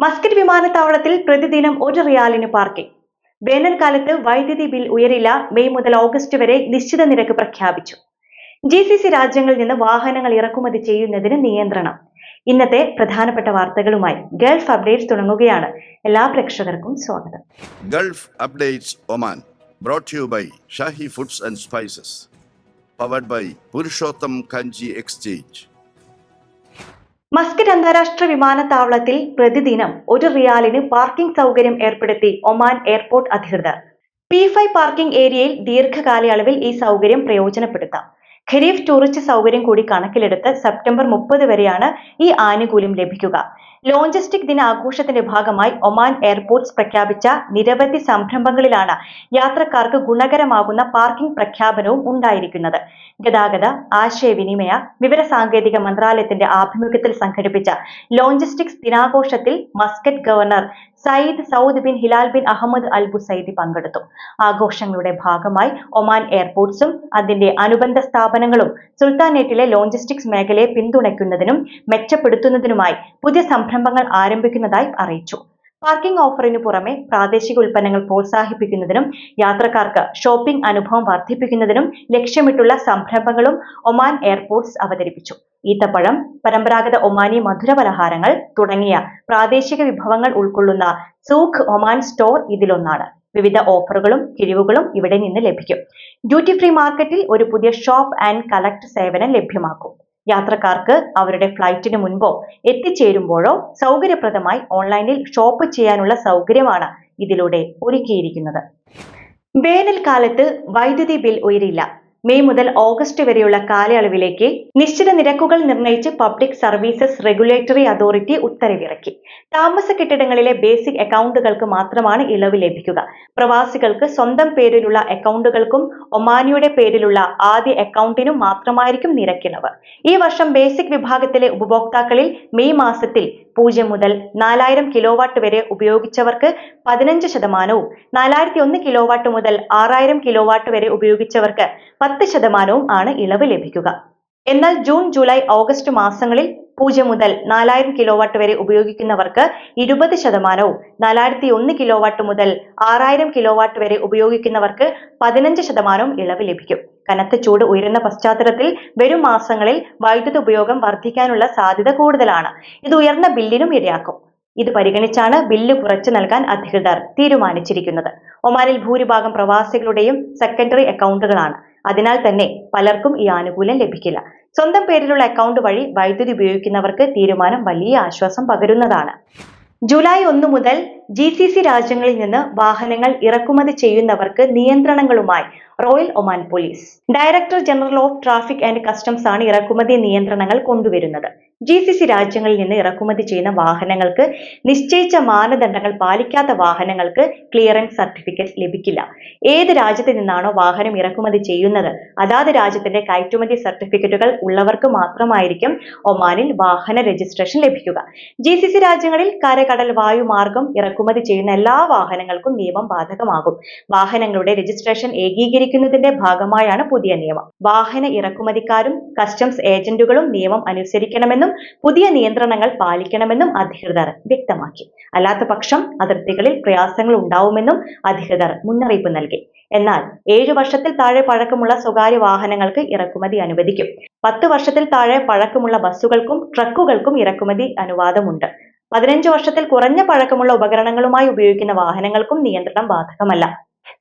Muscat വിമാനത്താവളത്തിൽ പ്രതിദിനം ഒരു റിയാലിന് പാർക്കിംഗ് വേനൽക്കാലത്ത് വൈദ്യുതി ബിൽ ഉയരില്ല മെയ് മുതൽ ഓഗസ്റ്റ് വരെ നിശ്ചിത നിരക്ക് പ്രഖ്യാപിച്ചു ജി സി സി രാജ്യങ്ങളിൽ നിന്ന് വാഹനങ്ങൾ ഇറക്കുമതി ചെയ്യുന്നതിന് നിയന്ത്രണം ഇന്നത്തെ പ്രധാനപ്പെട്ട വാർത്തകളുമായി ഗൾഫ് അപ്ഡേറ്റ്സ് തുടങ്ങുകയാണ് എല്ലാ പ്രേക്ഷകർക്കും സ്വാഗതം Gulf updates Oman brought to by Shahi Foods and Spices. Powered by Purushottam Kanji Exchange. Muscat അന്താരാഷ്ട്ര വിമാനത്താവളത്തിൽ പ്രതിദിനം ഒരു റിയാലിന് പാർക്കിംഗ് സൗകര്യം ഏർപ്പെടുത്തി ഒമാൻ എയർപോർട്ട് അധികൃതർ. പി ഫൈവ് പാർക്കിംഗ് ഏരിയയിൽ ദീർഘകാലയളവിൽ ഈ സൗകര്യം പ്രയോജനപ്പെടുത്താം. ഖരീഫ് ടൂറിസ്റ്റ് സൗകര്യം കൂടി കണക്കിലെടുത്ത് സെപ്റ്റംബർ മുപ്പത് വരെയാണ് ഈ ആനുകൂല്യം ലഭിക്കുക. ലോഞ്ചിസ്റ്റിക് ദിന ആഘോഷത്തിന്റെ ഭാഗമായി ഒമാൻ എയർപോർട്ട്സ് പ്രഖ്യാപിച്ച നിരവധി സംരംഭങ്ങളിലാണ് യാത്രക്കാർക്ക് ഗുണകരമാകുന്ന പാർക്കിംഗ് പ്രഖ്യാപനവും ഉണ്ടായിരിക്കുന്നത്. ഗതാഗത ആശയവിനിമയ വിവരസാങ്കേതിക മന്ത്രാലയത്തിന്റെ ആഭിമുഖ്യത്തിൽ സംഘടിപ്പിച്ച logistics ദിനാഘോഷത്തിൽ Muscat governor Sayyid Saud bin Hilal bin Ahmed al Busaidi പങ്കെടുത്തു. ആഘോഷങ്ങളുടെ ഭാഗമായി ഒമാൻ എയർപോർട്ട്സും അതിന്റെ അനുബന്ധ സ്ഥാപനങ്ങളും സുൽത്താനേറ്റിലെ ലോഞ്ചിസ്റ്റിക്സ് മേഖലയെ പിന്തുണയ്ക്കുന്നതിനും മെച്ചപ്പെടുത്തുന്നതിനുമായി പുതിയ സംരംഭങ്ങൾ ആരംഭിക്കുന്നതായി അറിയിച്ചു. പാർക്കിംഗ് ഓഫറിനു പുറമെ പ്രാദേശിക ഉൽപ്പന്നങ്ങൾ പ്രോത്സാഹിപ്പിക്കുന്നതിനും യാത്രക്കാർക്ക് ഷോപ്പിംഗ് അനുഭവം വർദ്ധിപ്പിക്കുന്നതിനും ലക്ഷ്യമിട്ടുള്ള സംരംഭങ്ങളും ഒമാൻ എയർപോർട്ട്സ് അവതരിപ്പിച്ചു. ഈത്തപ്പഴം പരമ്പരാഗത ഒമാനി മധുര പലഹാരങ്ങൾ തുടങ്ങിയ പ്രാദേശിക വിഭവങ്ങൾ ഉൾക്കൊള്ളുന്ന സൂഖ് ഒമാൻ സ്റ്റോർ ഇതിലൊന്നാണ്. വിവിധ ഓഫറുകളും കിഴിവുകളും ഇവിടെ നിന്ന് ലഭിക്കും. ഡ്യൂട്ടി ഫ്രീ മാർക്കറ്റിൽ ഒരു പുതിയ ഷോപ്പ് ആൻഡ് കളക്ട് സേവനം ലഭ്യമാക്കും. യാത്രക്കാർക്ക് അവരുടെ ഫ്ലൈറ്റിന് മുൻപോ എത്തിച്ചേരുമ്പോഴോ സൗകര്യപ്രദമായി ഓൺലൈനിൽ ഷോപ്പ് ചെയ്യാനുള്ള സൗകര്യമാണ് ഇതിലൂടെ ഒരുക്കിയിരിക്കുന്നത്. വേനൽക്കാലത്ത് വൈദ്യുതി ബിൽ ഉയരില്ല. മെയ് മുതൽ ഓഗസ്റ്റ് വരെയുള്ള കാലയളവിലേക്ക് നിശ്ചിത നിരക്കുകൾ നിർണയിച്ച് പബ്ലിക് സർവീസസ് റെഗുലേറ്ററി അതോറിറ്റി ഉത്തരവിറക്കി. താമസ കെട്ടിടങ്ങളിലെ ബേസിക് അക്കൗണ്ടുകൾക്ക് മാത്രമാണ് ഇളവ് ലഭിക്കുക. പ്രവാസികൾക്ക് സ്വന്തം പേരിലുള്ള അക്കൗണ്ടുകൾക്കും ഒമാനിയുടെ പേരിലുള്ള ആദ്യ അക്കൗണ്ടിനും മാത്രമായിരിക്കും നിരക്കിളവ്. ഈ വർഷം ബേസിക് വിഭാഗത്തിലെ ഉപഭോക്താക്കളിൽ മെയ് മാസത്തിൽ പൂജ്യം മുതൽ നാലായിരം കിലോവാട്ട് വരെ ഉപയോഗിച്ചവർക്ക് പതിനഞ്ച് ശതമാനവും നാലായിരത്തി ഒന്ന് കിലോവാട്ട് മുതൽ ആറായിരം കിലോവാട്ട് വരെ ഉപയോഗിച്ചവർക്ക് പത്ത് ശതമാനവും ആണ് ഇളവ് ലഭിക്കുക. എന്നാൽ ജൂൺ ജൂലൈ ഓഗസ്റ്റ് മാസങ്ങളിൽ പൂജ്യം മുതൽ നാലായിരം കിലോവാട്ട് വരെ ഉപയോഗിക്കുന്നവർക്ക് ഇരുപത് ശതമാനവും നാലായിരത്തി ഒന്ന് കിലോവാട്ട് മുതൽ ആറായിരം കിലോവാട്ട് വരെ ഉപയോഗിക്കുന്നവർക്ക് പതിനഞ്ച് ശതമാനവും ഇളവ് ലഭിക്കും. കനത്ത ചൂട് ഉയരുന്ന പശ്ചാത്തലത്തിൽ വരും മാസങ്ങളിൽ വൈദ്യുത ഉപയോഗം വർദ്ധിക്കാനുള്ള സാധ്യത കൂടുതലാണ്. ഇത് ഉയർന്ന ബില്ലിനും ഇടയാക്കും ഇത് പരിഗണിച്ചാണ് ബില്ല് കുറച്ചു നൽകാൻ അധികൃതർ തീരുമാനിച്ചിരിക്കുന്നത്. ഒമാനിൽ ഭൂരിഭാഗം പ്രവാസികളുടെയും സെക്കൻഡറി അക്കൗണ്ടുകളാണ് അതിനാൽ തന്നെ പലർക്കും ഈ ആനുകൂല്യം ലഭിക്കില്ല. സ്വന്തം പേരിലുള്ള അക്കൗണ്ട് വഴി വൈദ്യുതി ഉപയോഗിക്കുന്നവർക്ക് തീരുമാനം വലിയ ആശ്വാസം പകരുന്നതാണ്. ജൂലൈ ഒന്ന് മുതൽ ജി സി സി രാജ്യങ്ങളിൽ നിന്ന് വാഹനങ്ങൾ ഇറക്കുമതി ചെയ്യുന്നവർക്ക് നിയന്ത്രണങ്ങളുമായി royal Oman police director general of traffic and customs ആണ് ഇറക്കുമതി നിയന്ത്രണങ്ങൾ കൊണ്ടുവരുന്നത്. ജി സി സി രാജ്യങ്ങളിൽ നിന്ന് ഇറക്കുമതി ചെയ്യുന്ന വാഹനങ്ങൾക്ക് നിശ്ചയിച്ച മാനദണ്ഡങ്ങൾ പാലിക്കാത്ത വാഹനങ്ങൾക്ക് ക്ലിയറൻസ് സർട്ടിഫിക്കറ്റ് ലഭിക്കില്ല. ഏത് രാജ്യത്ത് നിന്നാണോ വാഹനം ഇറക്കുമതി ചെയ്യുന്നത്? അതാത് രാജ്യത്തിന്റെ കയറ്റുമതി സർട്ടിഫിക്കറ്റുകൾ ഉള്ളവർക്ക് മാത്രമായിരിക്കും ഒമാനിൽ വാഹന രജിസ്ട്രേഷൻ ലഭിക്കുക. ജി സി സി രാജ്യങ്ങളിൽ കരകടൽ വായുമാർഗം ഇറക്കുമതി ചെയ്യുന്ന എല്ലാ വാഹനങ്ങൾക്കും നിയമം ബാധകമാകും. വാഹനങ്ങളുടെ രജിസ്ട്രേഷൻ ഏകീകരിക്കുന്നതിന്റെ ഭാഗമായാണ് പുതിയ നിയമം. വാഹന ഇറക്കുമതിക്കാരും കസ്റ്റംസ് ഏജന്റുകളും നിയമം അനുസരിക്കണമെന്നും പുതിയ നിയന്ത്രണങ്ങൾ പാലിക്കണമെന്നും അധികൃതർ വ്യക്തമാക്കി. അല്ലാത്ത പക്ഷം അതിർത്തികളിൽ പ്രയാസങ്ങൾ ഉണ്ടാവുമെന്നും അധികൃതർ മുന്നറിയിപ്പ് നൽകി. എന്നാൽ ഏഴു വർഷത്തിൽ താഴെ പഴക്കമുള്ള സ്വകാര്യ വാഹനങ്ങൾക്ക് ഇറക്കുമതി അനുവദിക്കും. പത്ത് വർഷത്തിൽ താഴെ പഴക്കമുള്ള ബസ്സുകൾക്കും ട്രക്കുകൾക്കും ഇറക്കുമതി അനുവാദമുണ്ട്. പതിനഞ്ച് വർഷത്തിൽ കുറഞ്ഞ പഴക്കമുള്ള ഉപകരണങ്ങളുമായി ഉപയോഗിക്കുന്ന വാഹനങ്ങൾക്കും നിയന്ത്രണം ബാധകമല്ല.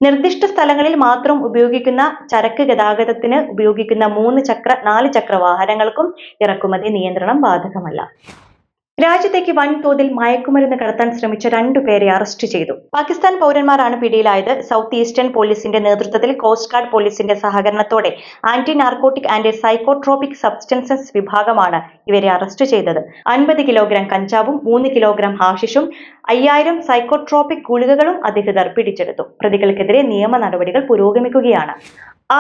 നിർദ്ദിഷ്ട സ്ഥലങ്ങളിൽ മാത്രം ഉപയോഗിക്കുന്ന ചരക്ക് ഗതാഗതത്തിന് ഉപയോഗിക്കുന്ന മൂന്ന് ചക്ര നാല് ചക്ര വാഹനങ്ങൾക്കും ഇറക്കുമതി നിയന്ത്രണം ബാധകമല്ല. രാജ്യത്തേക്ക് വൻതോതിൽ മയക്കുമരുന്ന് കടത്താൻ ശ്രമിച്ച രണ്ടുപേരെ അറസ്റ്റ് ചെയ്തു. പാകിസ്ഥാൻ പൗരന്മാരാണ് പിടിയിലായത്. സൗത്ത് ഈസ്റ്റേൺ പോലീസിന്റെ നേതൃത്വത്തിൽ കോസ്റ്റ് ഗാർഡ് പോലീസിന്റെ സഹകരണത്തോടെ anti narcotic anti psychotropic substances വിഭാഗമാണ് ഇവരെ അറസ്റ്റ് ചെയ്തത്. അൻപത് കിലോഗ്രാം കഞ്ചാവും മൂന്ന് കിലോഗ്രാം ഹാഷിഷും അയ്യായിരം സൈക്കോട്രോപിക് ഗുളികകളും അധികൃതർ പിടിച്ചെടുത്തു. പ്രതികൾക്കെതിരെ നിയമ നടപടികൾ പുരോഗമിക്കുകയാണ്.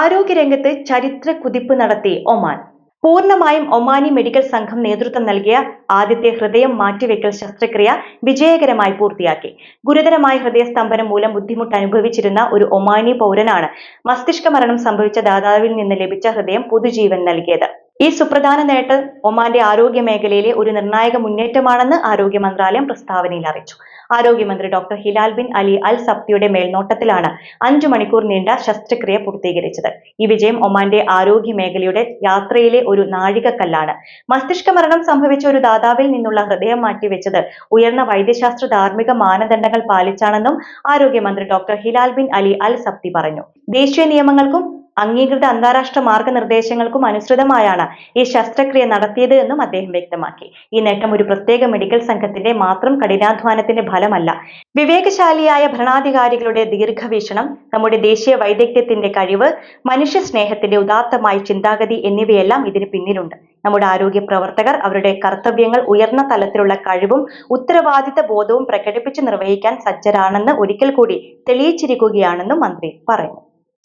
ആരോഗ്യരംഗത്ത് ചരിത്ര കുതിപ്പ് നടത്തി ഒമാൻ. പൂർണമായും ഒമാനി മെഡിക്കൽ സംഘം നേതൃത്വം നൽകിയ ആദ്യത്തെ ഹൃദയം മാറ്റിവെക്കൽ ശസ്ത്രക്രിയ വിജയകരമായി പൂർത്തിയാക്കി. ഗുരുതരമായ ഹൃദയസ്തംഭനം മൂലം ബുദ്ധിമുട്ട് അനുഭവിച്ചിരുന്ന ഒരു ഒമാനി പൗരനാണ് മസ്തിഷ്ക മരണം സംഭവിച്ച ദാതാവിൽ നിന്ന് ലഭിച്ച ഹൃദയം പുതുജീവൻ നൽകിയത്. ഈ സുപ്രധാന നേട്ടം ഒമാന്റെ ആരോഗ്യ മേഖലയിലെ ഒരു നിർണായക മുന്നേറ്റമാണെന്ന് ആരോഗ്യ മന്ത്രാലയം പ്രസ്താവനയിൽ അറിയിച്ചു. ആരോഗ്യമന്ത്രി doctor Hilal bin Ali al സബ്തിയുടെ മേൽനോട്ടത്തിലാണ് അഞ്ചു മണിക്കൂർ നീണ്ട ശസ്ത്രക്രിയ പൂർത്തീകരിച്ചത്. ഈ വിജയം ഒമാന്റെ ആരോഗ്യ മേഖലയുടെ യാത്രയിലെ ഒരു നാഴികക്കല്ലാണ്. മസ്തിഷ്ക മരണം സംഭവിച്ച ഒരു ദാതാവിൽ നിന്നുള്ള ഹൃദയം മാറ്റിവെച്ചത് ഉയർന്ന വൈദ്യശാസ്ത്ര ധാർമ്മിക മാനദണ്ഡങ്ങൾ പാലിച്ചാണെന്നും ആരോഗ്യമന്ത്രി doctor Hilal bin Ali al Sabti പറഞ്ഞു. ദേശീയ നിയമങ്ങൾക്കും അംഗീകൃത അന്താരാഷ്ട്ര മാർഗനിർദ്ദേശങ്ങൾക്കും അനുസൃതമായാണ് ഈ ശസ്ത്രക്രിയ നടത്തിയത് എന്നും അദ്ദേഹം വ്യക്തമാക്കി. ഈ നേട്ടം ഒരു പ്രത്യേക മെഡിക്കൽ സംഘത്തിന്റെ മാത്രം കഠിനാധ്വാനത്തിന്റെ ഫലമല്ല. വിവേകശാലിയായ ഭരണാധികാരികളുടെ ദീർഘവീക്ഷണം നമ്മുടെ ദേശീയ വൈദഗ്ധ്യത്തിന്റെ കഴിവ് മനുഷ്യ സ്നേഹത്തിന്റെ ഉദാത്തമായ ചിന്താഗതി എന്നിവയെല്ലാം ഇതിന് പിന്നിലുണ്ട്. നമ്മുടെ ആരോഗ്യ പ്രവർത്തകർ അവരുടെ കർത്തവ്യങ്ങൾ ഉയർന്ന തലത്തിലുള്ള കഴിവും ഉത്തരവാദിത്ത ബോധവും പ്രകടിപ്പിച്ച് നിർവഹിക്കാൻ സജ്ജരാണെന്ന് ഒരിക്കൽ കൂടി തെളിയിച്ചിരിക്കുകയാണെന്നും മന്ത്രി പറഞ്ഞു